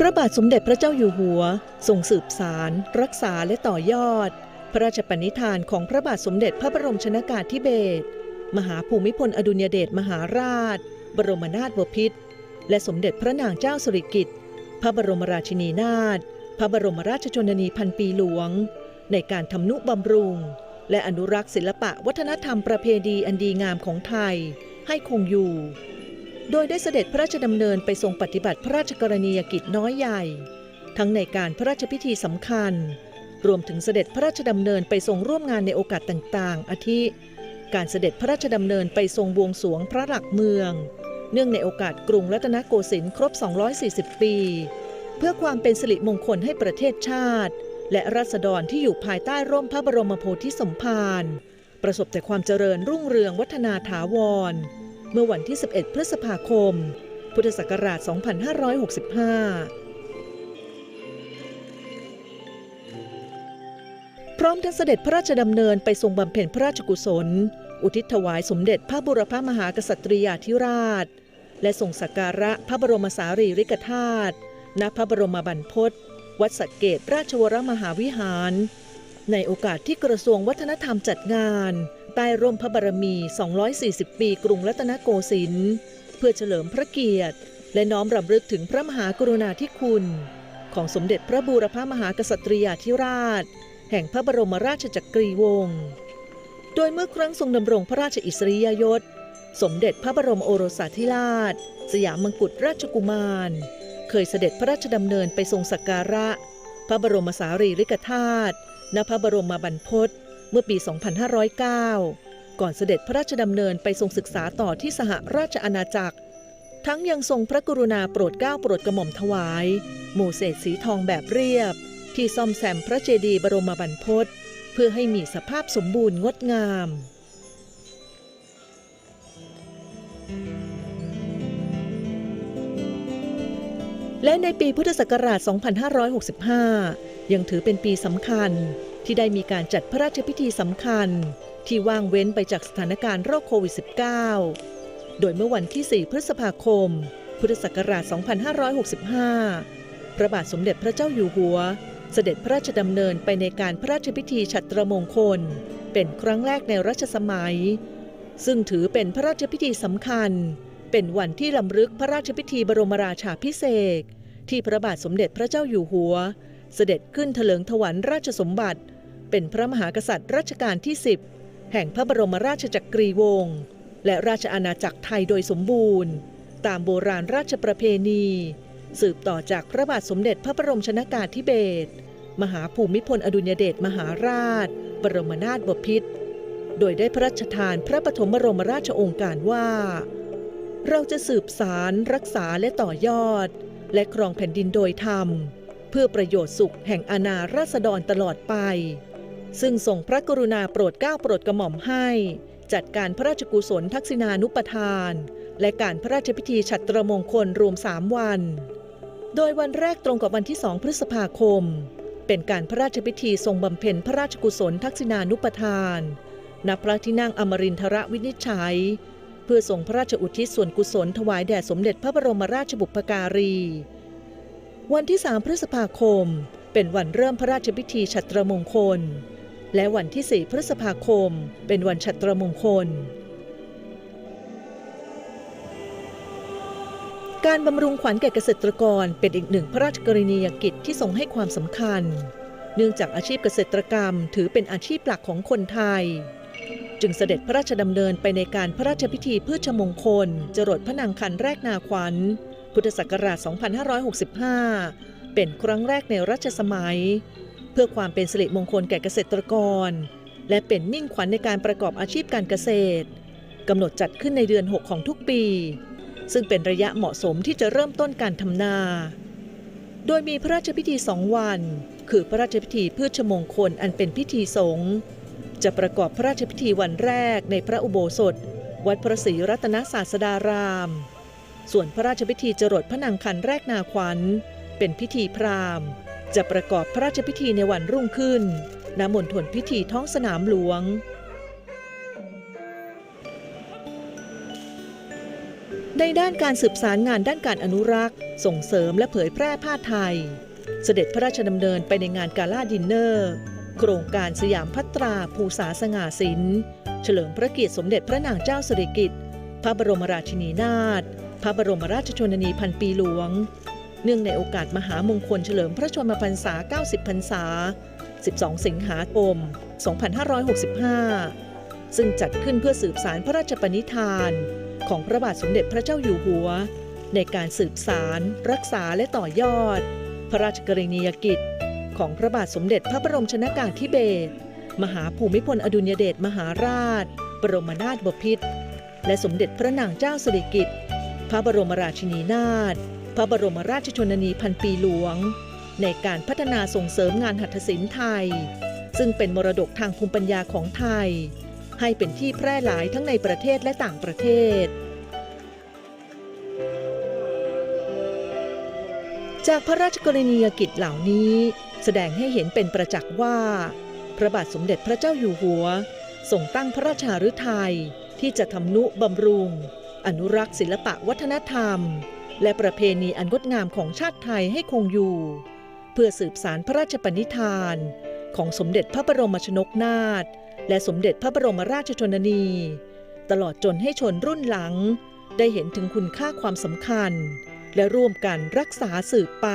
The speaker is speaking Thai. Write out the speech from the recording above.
พระบาทสมเด็จพระเจ้าอยู่หัวทรงสืบสาร รักษาและต่อยอด พระราชปณิธานของพระบาทสมเด็จพระบรมชนากาธิเบศรมหาภูมิพลอดุลยเดชมหาราช บรมนาถบพิตรและสมเด็จพระนางเจ้าสิริกิติ์พระบรมราชินีนาถพระบรมราชชนนีพันปีหลวง ในการทำนุบำรุง และอนุรักษ์ศิลปะวัฒนธรรมประเพณีอันดีงามของไทย ให้คงอยู่ โดยได้เสด็จพระราชดำเนินไปทรงปฏิบัติพระราชกรณียกิจน้อยใหญ่ ทั้งในการพระราชพิธีสำคัญ รวมถึงเสด็จพระราชดำเนินไปทรงร่วมงานในโอกาสต่างๆ อาทิ การเสด็จพระราชดำเนินไปทรงบวงสรวงพระหลักเมือง เนื่องในโอกาสกรุงรัตนโกสินทร์ครบ 240 ปี เพื่อความเป็นสิริมงคลให้ประเทศชาติ และราษฎรที่อยู่ภายใต้ร่มพระบรมโพธิสมภารประสบแต่ความเจริญรุ่งเรืองวัฒนาถาวร เมื่อวันที่ 11 พฤษภาคม พุทธศักราช 2565พร้อมทั้งเสด็จพระราชดำเนินไปทรงบำเพ็ญพระราชกุศล อุทิศถวายสมเด็จพระบุรพมหากษัตริยาธิราช และทรงสักการะพระบรมสารีริกธาตุณพระบรมบรรพตวัดสักเกตราชวรมหาวิหาร ในโอกาสที่กระทรวงวัฒนธรรมจัดงาน ใต้ร่มพระบารมี 240 ปีกรุงรัตนโกสินทร์เพื่อเฉลิมพระเกียรติ และน้อมรำลึกถึงพระมหากรุณาธิคุณ ของสมเด็จพระบูรพมหากษัตริยาธิราช แห่งพระบรมราชจักรีวงศ์โดยเมื่อครั้งทรงดำรงพระราชอิสริยยศ สมเด็จพระบรมโอรสาธิราช สยามมงกุฎราชกุมาร เคยเสด็จพระราชดำเนินไปทรงสักการะ พระบรมสารีริกธาตุณพระบรมบรรพต เมื่อปี 2509 ก่อนเสด็จพระราชดำเนินไปทรงศึกษาต่อที่สหราชอาณาจักร ทั้งยังทรงพระกรุณาโปรดเกล้าโปรดกระหม่อมถวายหมู่เศษสีทองแบบเรียบ ที่ซ่อมแซมพระเจดีย์บรมบรรพตเพื่อให้มีสภาพสมบูรณ์งดงามและในปีพุทธศักราช 2565 ยังถือเป็นปีสำคัญ ที่ได้มีการจัดพระราชพิธีสำคัญ ที่ว่างเว้นไปจากสถานการณ์โรคโควิด -19 โดยเมื่อวันที่ 4 พฤษภาคม พุทธศักราช 2565 พระบาทสมเด็จพระเจ้าอยู่หัว เสด็จพระราชดำเนินไปในการพระราชพิธีฉัตรมงคล เป็นครั้งแรกในรัชสมัย ซึ่งถือเป็นพระราชพิธีสำคัญ เป็นวันที่ลำลึกพระราชพิธีบรมราชาพิเศษที่พระบาทสมเด็จพระเจ้าอยู่หัว เสด็จขึ้นเถลิงถวัลย์ราชสมบัติ เป็นพระมหากษัตริย์รัชกาลที่ 10 แห่งพระบรมราชจักรีวงศ์และราชอาณาจักรไทยโดยสมบูรณ์ ตามโบราณราชประเพณี สืบต่อจากพระบาทสมเด็จพระบรมชนากาธิเบศรมหาภูมิพลอดุลยเดชมหาราช บรมนาถบพิตรโดยได้พระราชทานพระปฐมบรมราชโองการว่า เราจะสืบสารรักษาและต่อยอด และครองแผ่นดินโดยธรรม เพื่อประโยชน์สุขแห่งอาณาราษฎรตลอดไป ซึ่งทรงพระกรุณาโปรดเกล้าโปรดกระหม่อมให้ จัดการพระราชกุศลทักษิณานุปทาน และการพระราชพิธีฉัตรมงคลรวมสามวัน โดยวันแรกตรงกับวันที่2พฤษภาคม เป็นการพระราชพิธีทรงบำเพ็ญพระราชกุศลทักษิณานุปทานณพระที่นั่งอมรินทรวินิจฉัย เพื่อส่งพระราชอุทิศส่วนกุศลถวายแด่สมเด็จพระบรมราชบุพการี วันที่3พฤษภาคม เป็นวันเริ่มพระราชพิธีฉัตรมงคล และวันที่ 4 พฤษภาคม เป็นวันฉัตรมงคล การบำรุงขวัญแก่เกษตรกรเป็นอีกหนึ่งพระราชกรณียกิจที่ทรงให้ความสำคัญ เนื่องจากอาชีพเกษตรกรรมถือเป็นอาชีพหลักของคนไทย จึงเสด็จพระราชดำเนินไปในการพระราชพิธีพืชมงคล จรดพระนางคันแรกนาขวัญ พุทธศักราช 2565 เป็นครั้งแรกในรัชสมัย พื่อความเป็นสิริมงคลแก่เกษตรกร และเป็นมิ่งขวัญในการประกอบอาชีพการเกษตรกำหนดจัดขึ้นในเดือน 6 ของทุกปี ซึ่งเป็นระยะเหมาะสมที่จะเริ่มต้นการทำนา โดยมีพระราชพิธีสองวัน คือพระราชพิธีพืชมงคลอันเป็นพิธีสงฆ์จะประกอบพระราชพิธีวันแรกในพระอุโบสถ วัดพระศรีรัตนศาสดาราม ส่วนพระราชพิธีจรดพระนางคันแรกนาขวัญ เป็นพิธีพราหมณ์ จะประกอบพระราชพิธีในวันรุ่งขึ้นณมณฑลพิธีท้องสนามหลวง ในด้านการสืบสารงานด้านการอนุรักษ์ ส่งเสริมและเผยแพร่ผ้าไทย เสด็จพระราชดำเนินไปในงานกาล่าดินเนอร์ โครงการสยามพัตราภูษาสง่าสินเฉลิมพระเกียรติสมเด็จพระนางเจ้าสิริกิติ์พระบรมราชินีนาถพระบรมราชชนนีพันปีหลวง เนื่องในโอกาสมหามงคลเฉลิมพระชนมพรรษา 90 พรรษา 12 สิงหาคม 2565 ซึ่งจัดขึ้นเพื่อสืบสารพระราชปณิธาน ของพระบาทสมเด็จพระเจ้าอยู่หัว ในการสืบสาร รักษาและต่อยอด พระราชกรณียกิจ ของพระบาทสมเด็จพระบรมชนากาธิเบศรมหาภูมิพลอดุลยเดชมหาราช บรมนาถบพิตรและสมเด็จพระนางเจ้าสิริกิติ์พระบรมราชินีนาถ พระบรมราชชนนีพันปีหลวง ในการพัฒนาส่งเสริมงานหัตถศิลป์ไทย ซึ่งเป็นมรดกทางภูมิปัญญาของไทย ให้เป็นที่แพร่หลายทั้งในประเทศและต่างประเทศ จากพระราชกรณียกิจเหล่านี้ แสดงให้เห็นเป็นประจักษ์ว่า พระบาทสมเด็จพระเจ้าอยู่หัวทรงตั้งพระราชาฤทัยที่จะทำนุบำรุง อนุรักษ์ศิลปะวัฒนธรรม และประเพณีอันงดงามของชาติไทยให้คงอยู่ เพื่อสืบสารพระราชปณิธาน ของสมเด็จพระบรมชนกนาถและสมเด็จพระบรมราชชนนี ตลอดจนให้ชนรุ่นหลัง ได้เห็นถึงคุณค่าความสำคัญ และร่วมกันรักษาสืบไป